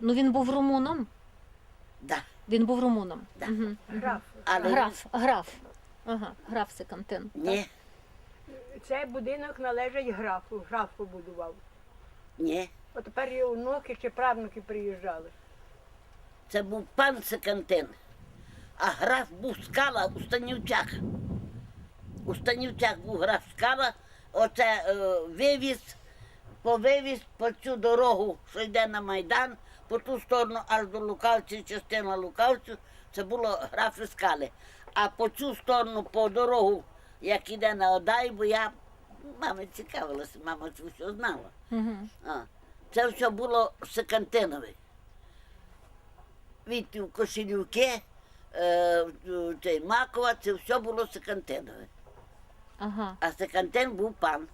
Ну він був румуном. Да. Він був румуном. Да. Мгм. Граф. Але Граф, граф. Ага, граф Секантин. ні, Цей будинок належить графу. Граф побудував. ні. От тепер його внуки чи правнуки приїжджали. Це був пан Секантин. А граф був скала у Станівчах. У Станівчах був граф скала, оце е, вивіз, повивіз по цю дорогу, що йде на Майдан, по ту сторону аж до Лукавців, частина Лукавців, це було графи скали. А по цю сторону, по дорогу, як іде на Одай, бо я мама цікавилася, мама це все знала. Угу. А, це все було Секантинове. Від Кошелівки, е, цей Макова, це все було Секантинове. Ага. А Секантин був пан.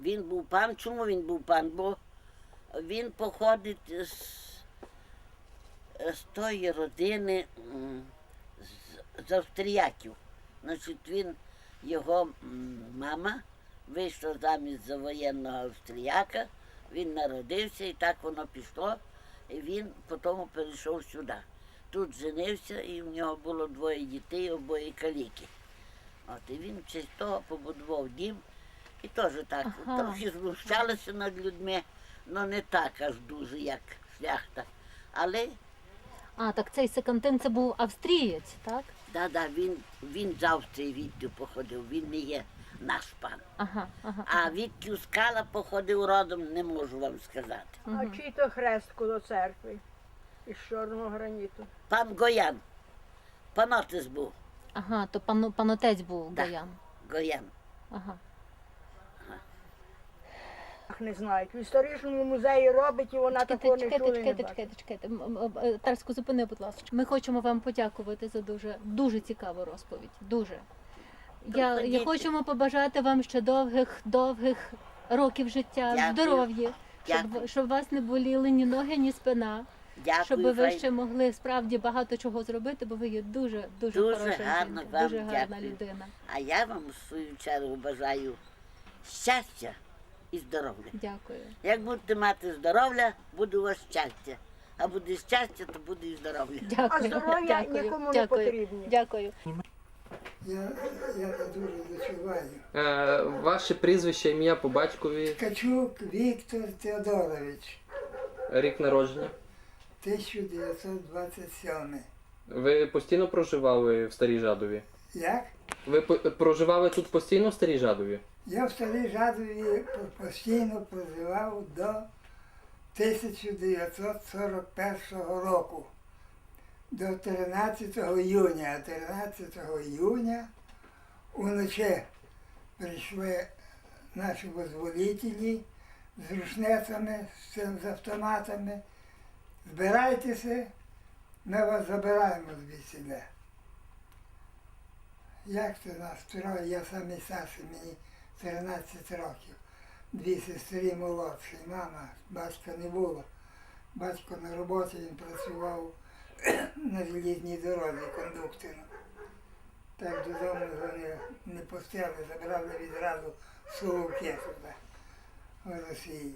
Він був пан. Чому він був пан? Бо він походить з, з тої родини з, з австріяків. Значить, він, його мама вийшла замість за воєнного австріяка, він народився і так воно пішло. І він потім перейшов сюди. Тут женився, і в нього було двоє дітей, обоє каліки. От, і він честь того побудував дім і теж так Ага. трохи знущалися над людьми, але не так аж дуже, як шляхта. Але А, так цей Секантин це був австрієць, так? да, да, він, він з Австрії відтю походив, він не є наш пан. Ага, ага. А відтю скала походив родом, не можу вам сказати. А чий то хрест коло церкви із чорного граніту. Пан Гоян, панотис був, Ага, то пан, панотець був Да. Гаян. Гоян. Ага. Не знають. В історичному музеї робить і вона такого Чекайте, не чекайте, не чекайте, бачила. чекайте, чекайте. М, м, е, Тарську, зупини, будь ласка. Ми хочемо вам подякувати за дуже, дуже цікаву розповідь. Дуже. Я, я хочемо побажати вам ще довгих, довгих років життя, Дякую. здоров'я, щоб, Дякую. щоб вас не боліли ні ноги, ні спина. Дякую. щоб ви хай- ще могли справді багато чого зробити, бо ви є дуже, дуже, Дуже хороша гарно жінка, вам дуже гарна дякую. людина. А я вам в свою чергу бажаю щастя і здоров'я. Дякую. Як будете мати здоров'я, буде у вас щастя. А буде щастя, то буде і здоров'я. Дякую. А здоров'я дякую, нікому не дякую, потрібні. Дякую. Я, я дуже відчуваю. Е, ваше прізвище, ім'я по батькові, Ткачук Віктор Теодорович, рік народження. 1927. Ви постійно проживали в Старій Жадові? Як? Ви проживали тут постійно в Старій Жадові? Я в Старій Жадові постійно проживав до 1941 року. До 13 июня. А 13 июня уночі прийшли наші визволителі з рушницями, з, цим- з автоматами. Збирайтеся, ми вас забираємо звідсіля. Як це нас троє? Я самий старший, мені 13 років. Дві сестри молодші, мама, батька не було. Батько на роботі він працював на желізній дорозі кондуктором. Так додому його не, пустили, забрали відразу в Соловки сюди, в Росію.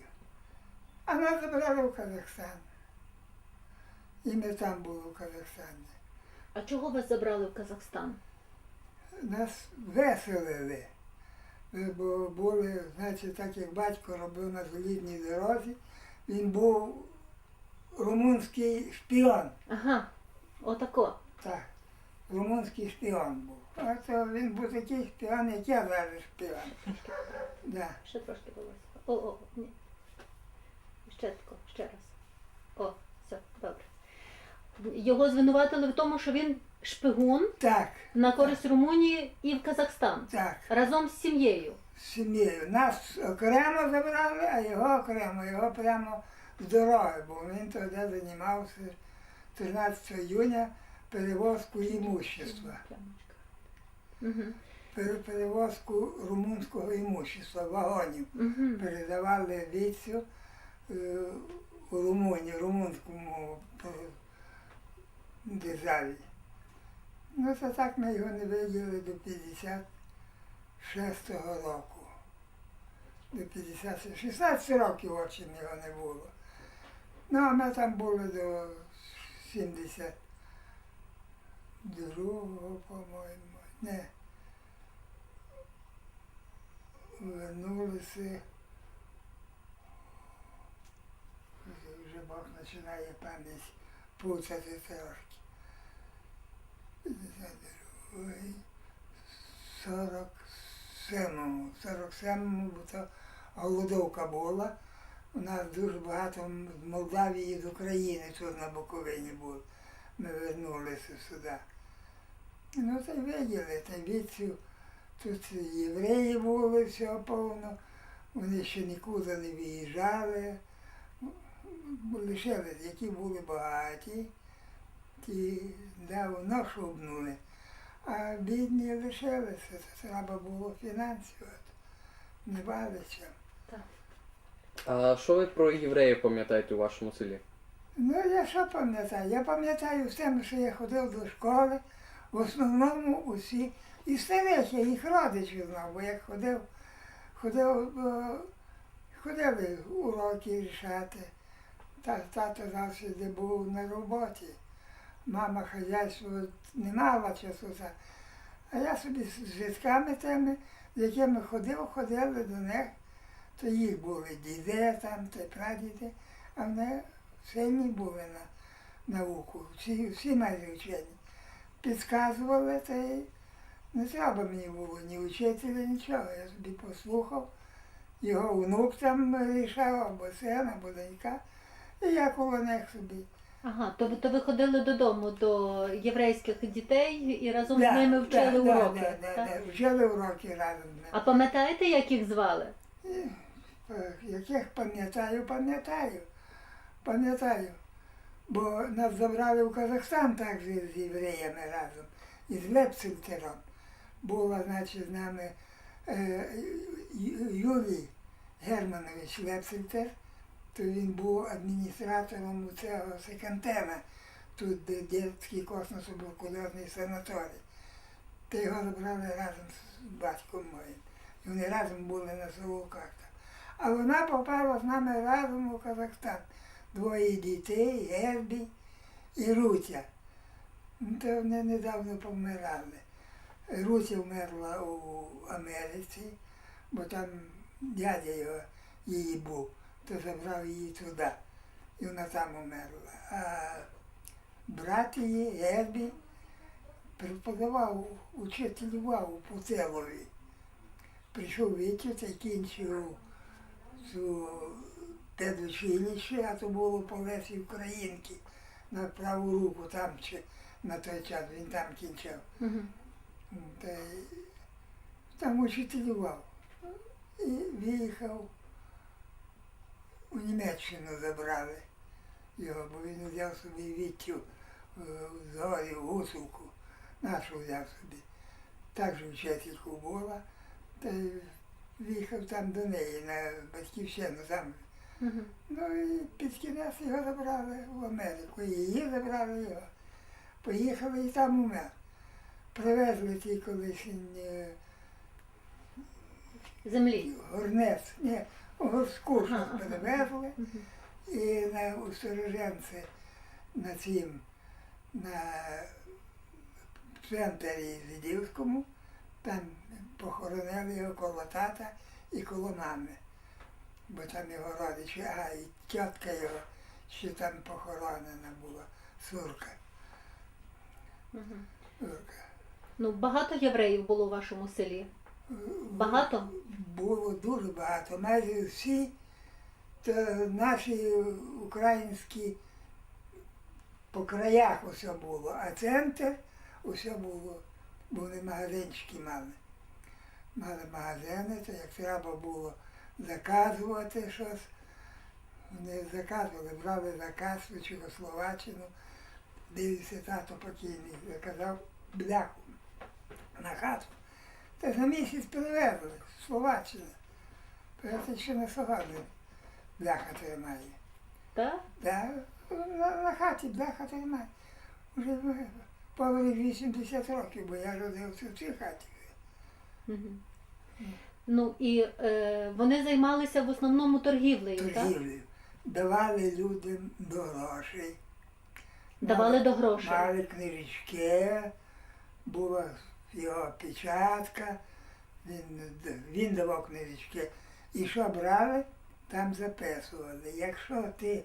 А нас забрали в Казахстан. І ми там були в Казахстані. А чого вас забрали в Казахстан? Нас веселили. Ми були, значить, так як батько робив на залізній дорозі, він був румунський шпіон. Ага, отако. Так, румунський шпіон був. А то він був такий шпіон, як я зараз шпіон. Да. Ще трошки волосся. О, о, ні. Ще тако, ще раз. О, все, добре. Його звинуватили в тому, що він шпигун Так, на користь Румунії і в Казахстан так, разом з сім'єю. з сім'єю. Нас окремо забрали, а його окремо, його прямо з дороги, бо він тоді займався 13 июня перевозкою імущества. Угу. Пере- перевозку румунського імущества, вагонів. Угу. Передавали віцю е, у Румунії, румунському е, державі. Ну, це так ми його не виділи до 56-го року. до 50, 16 років очі його не було. Ну, а ми там були до 72-го, по-моєму. Не. Вернулися. Вже- Бог починає пам'ять путати трошки. 52-й, 47-му. 47-му, бо то голодовка була. У нас дуже багато з Молдавії, з України тут на Буковині було. Ми вернулися сюди. Ну, та й виділи, та й. Тут євреї були, все повно. Вони ще нікуди не виїжджали. Лишились, які були багаті, ті давно шубнули. А бідні лишилися, це треба було фінансувати. Не балича. А що ви про євреїв пам'ятаєте у вашому селі? Ну, я що пам'ятаю? Я пам'ятаю все, що я ходив до школи, в основному усі. І старих я їх родичів знав, бо як ходив, ходив, е, ходили уроки рішати. Та, тато завжди був на роботі. Мама хазяйство не мала часу. за- А я собі з житками тими, з якими ходив, ходили до них. То їх були діди там, та прадіди, а вони сильні були на науку, всі, всі майже вчені. Підказували, та й не треба мені було ні вчителя, нічого. Я собі послухав. Його внук там рішав, або син, або донька. І я коло них собі. Ага, то, то ви ходили додому до єврейських дітей і разом Да, з ними вчили да, уроки. Да, да, так? да, Вчили уроки разом з ними. А пам'ятаєте, як їх звали? Е, Яких пам'ятаю, пам'ятаю. Пам'ятаю. Бо нас забрали в Казахстан також з євреями разом, із Лепсинтером. Була, значить, з нами е, Ю- Юрій Германович Лепсинтер, то він був адміністратором у цього Секантена, тут де дитячий космосо-блокульозний санаторій. Та його забрали разом з батьком моїм. І вони разом були на Соловках. А вона попала з нами разом у Казахстан. Двоє дітей, Гербі і Рутя. Ну, То вони недавно помирали. Рутя вмерла у Америці, бо там дядя його, її був, то забрав її туди. І вона там умерла. А брат її, Гербі, преподавав, учителював у Путилові. Прийшов вчитися, кінчив цю педучилище, а то було по Лесі Українки на праву руку там чи на той час він там кінчив. Угу. Та там учителював. І виїхав у Німеччину забрали його, бо він взяв собі віттю з горі в гусулку, нашу взяв собі. Так же вчительку була, та й виїхав там до неї на батьківщину там. Ну і під кінець його забрали в Америку. І її забрали його. Поїхали і там умер. Привезли ті колись е, Землі. горнець, ні, горську щось. Угу. І на у на цім, на центрі Зідівському, там похоронили його коло тата і коло мами. Бо там його родичі, а і тітка його ще там похоронена була, Сурка. Сурка. Ну, багато євреїв було у вашому селі. Багато? Було дуже багато. Майже всі наші українські по краях усе було, а центр усе було, вони магазинчики мали. Мали магазини, то як треба було заказувати щось, вони заказували, брали заказ у Чехословаччину, дивився тато покійний, заказав бляху на хату. За місяць я ще не сьогодні бляха тримає. Так? Да, на, на хаті бляха тримає. Уже повели 80 років, бо я родився в цій хаті. Угу. Ну і е, вони займалися в основному торгівлею, торгівлею. Давали людям до грошей. Давали до грошей. Мали книжечки, була його печатка, він, він давав книжечки. І що брали, там записували. Якщо ти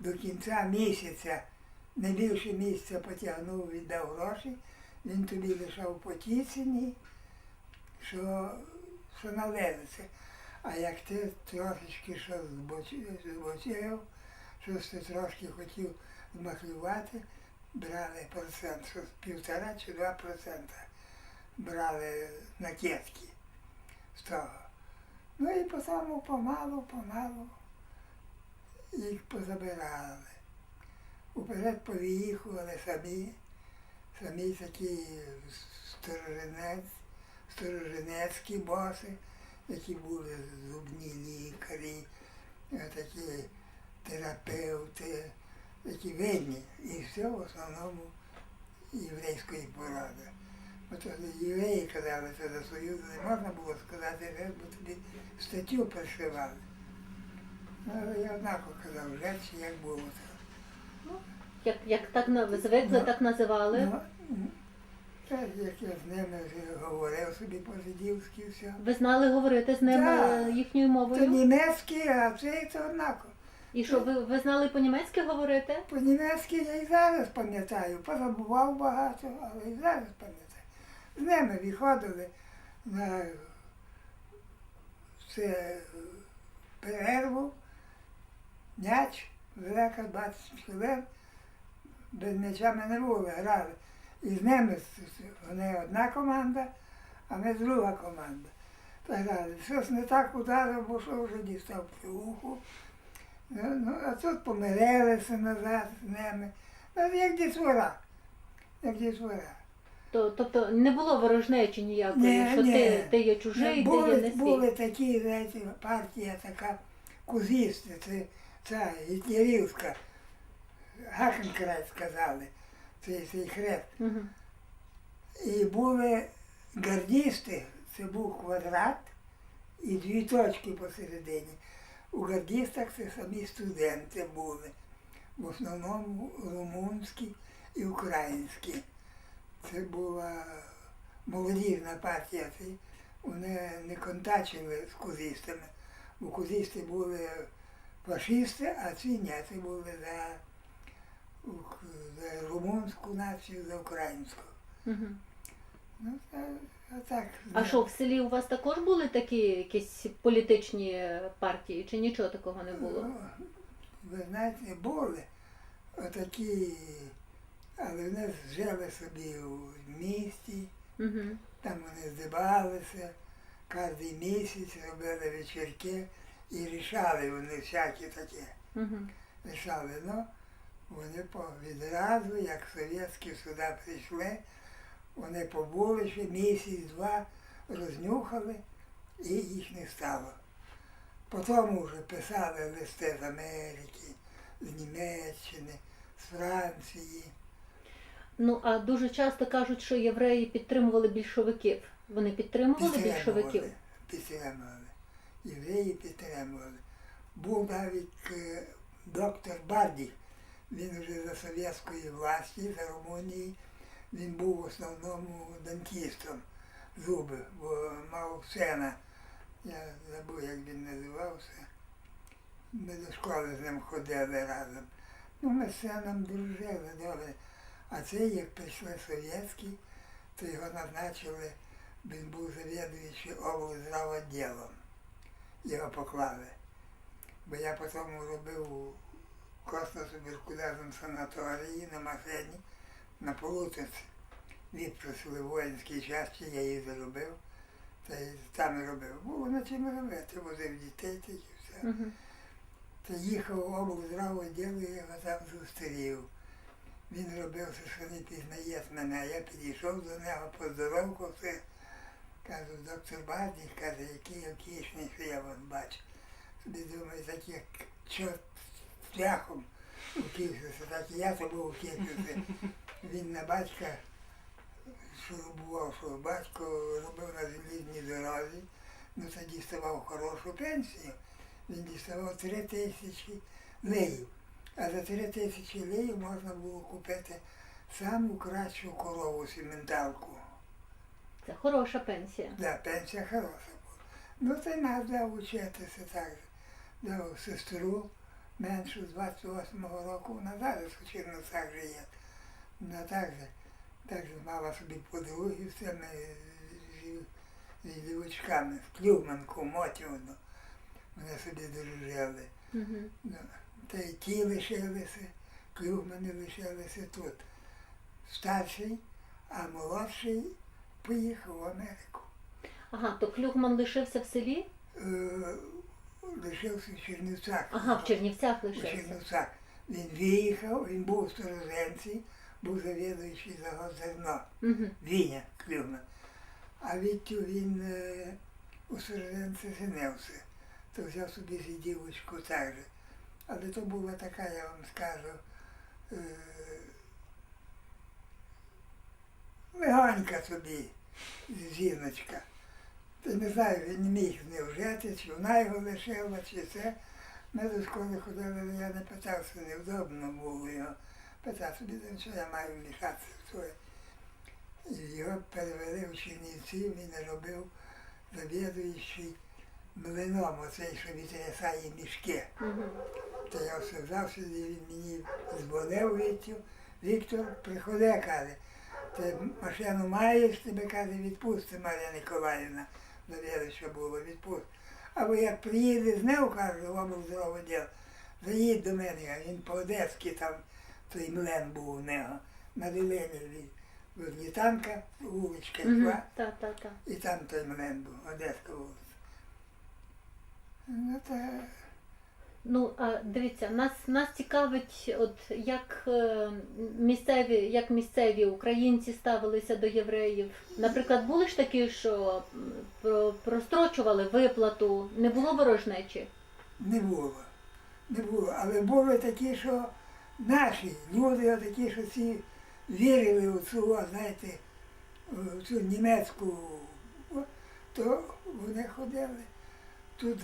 до кінця місяця, не більше місяця потягнув, віддав гроші, він тобі лишав потіцені, що, що належиться. А як ти трошечки що збочив, щось ти трошки хотів змахлювати, брали процент, що півтора чи два процента брали на кетки з того. Ну і потім помалу, помалу їх позабирали. Уперед повиїхали самі, самі такі сторожинець, сторожинецькі боси, які були зубні лікарі, такі терапевти, такі видні. І все в основному єврейської породи. Бо то євреї казали, що за Союзу не можна було сказати, «Геть, бо тобі статтю пришивали. Ну, я однаково казав, речі, як було. то. Як, як так звикли, Ну, так називали. Ну, це як я з ними вже говорив собі по-жидівськи все. Ви знали говорити з ними Так. е, їхньою Це мовою? німецький, а це, це однаково. І що ви, ви знали по-німецьки говорити? По-німецьки я і зараз пам'ятаю, позабував багато, але і зараз пам'ятаю. З ними виходили на це е, перерву, м'яч, велика 20 хвилин, без м'яча ми не були, грали. І з ними вони одна команда, а ми друга команда. Та грали. Щось не так ударив, бо що вже дістав плюху. Ну, ну, а тут помирилися назад з ними. Ну, як дітвора. Як дітвора. То, тобто не було ворожнечі ніякої, Ні, що ти, ти є чужий, ти є були, не свій. були такі, знаєте, партія така кузісти, це ця гітлерівська, Гакенкрай сказали, цей, цей хрест. Мгм. І були гардісти, це був квадрат і дві точки посередині. У гардістах це самі студенти були, в основному румунські і українські. Це була молодіжна партія. Це вони не контачили з кузистами, бо кузисти були фашисти, а ці ні, це були за, за румунську націю, за українську. Мгм. Ну, це, а так. А що, в селі у вас також були такі якісь політичні партії, чи нічого такого не було? Ну, Ви знаєте, були отакі, але вони жили собі у місті, Угу. там вони здибалися, кожен місяць робили вечірки і рішали вони всякі такі. Угу. Рішали, ну, вони по- відразу, як совєтські сюди прийшли, вони побули ще місяць-два, рознюхали і їх не стало. Потім вже писали листи з Америки, з Німеччини, з Франції. Ну а дуже часто кажуть, що євреї підтримували більшовиків. Вони підтримували більшовиків. Підтримували. Євреї підтримували. Був навіть е, доктор Бардіх, він вже за совєтської власті, за Румунії, він був в основному дантістом зуби, бо мав сина. Я забув, як він називався. Ми до школи з ним ходили разом. Ну, ми з сином дружили добре. А цей, як прийшли совєтські, то його назначили, він був завідуючий облздраводілом. Його поклали. Бо я потім робив у косно-туберкульозному санаторії на Масені, на Полутиці. Відпросили воїнській часті, я її заробив, та й там робив. Було на чим робити, возив дітей тільки все. Угу. Та їхав в облздраводіл, і я його там зустрів. Він робився, що не пізнає мене, я підійшов до нього, поздоровкався. Кажу, доктор Бардій, каже, який окішний, що я вас бачу. Собі думаю, так як чорт шляхом уківся, так і я тобі уківся. Він на батька шурубував, що батько робив на залізній дорозі, ну це діставав хорошу пенсію, він діставав три тисячі леїв. А за три тисячі леїв можна було купити саму кращу корову сіменталку. Це хороша пенсія. Да, пенсія хороша була. Ну це нас дав учитися так. Дав сестру меншу з 28-го року, вона зараз у Чернівцях живе. Вона так же, так же мала собі подруги з цими з- дівочками, з Клюманку, моті одну. Вони собі дружили. Угу. Ну, Та й ті лишилися, клюгмани лишилися тут. Старший, а молодший поїхав в Америку. Ага, то Клюгман лишився в селі? Е, лишився в Чернівцях. Ага, в Чернівцях У лишився. Чернівцях. Він виїхав, він був в Стороженці, був завідуючий за госзерно. Угу. Віня Клюгман. А відтю він е, у Стороженці женився. То взяв собі дівочку так же. Але то була така, я вам скажу, легонька собі жіночка. Ти не знаю, він не міг з нею жити, чи вона його лишила, чи це. Ми до школи ходили, але я не питався, невдобно було його. Питав собі, що я маю лишатися в своє. Його перевели в Чернівці, він робив завідуючий млином, оцей, що відтрясає мішки. То я все взяв сюди, він мені дзвонив Віктю. Віктор, приходи, каже, ти машину маєш, тебе каже, відпусти, Марія Ніколаївна. Довіри, що було, відпусти. Або як приїде з нею, каже, вам здорово діло, заїдь до мене, він по Одеськи там, той млен був у нього, на Долині від, Літанка, вуличка йшла, і там той млен був, Одеська вулиця. Ну, та Ну, а дивіться, нас, нас цікавить, от як е, місцеві, як місцеві українці ставилися до євреїв. Наприклад, були ж такі, що прострочували виплату, не було ворожнечі. Не було. Не було. Але були такі, що наші люди, такі, що всі вірили у цю, знаєте, в цю німецьку, то вони ходили туди.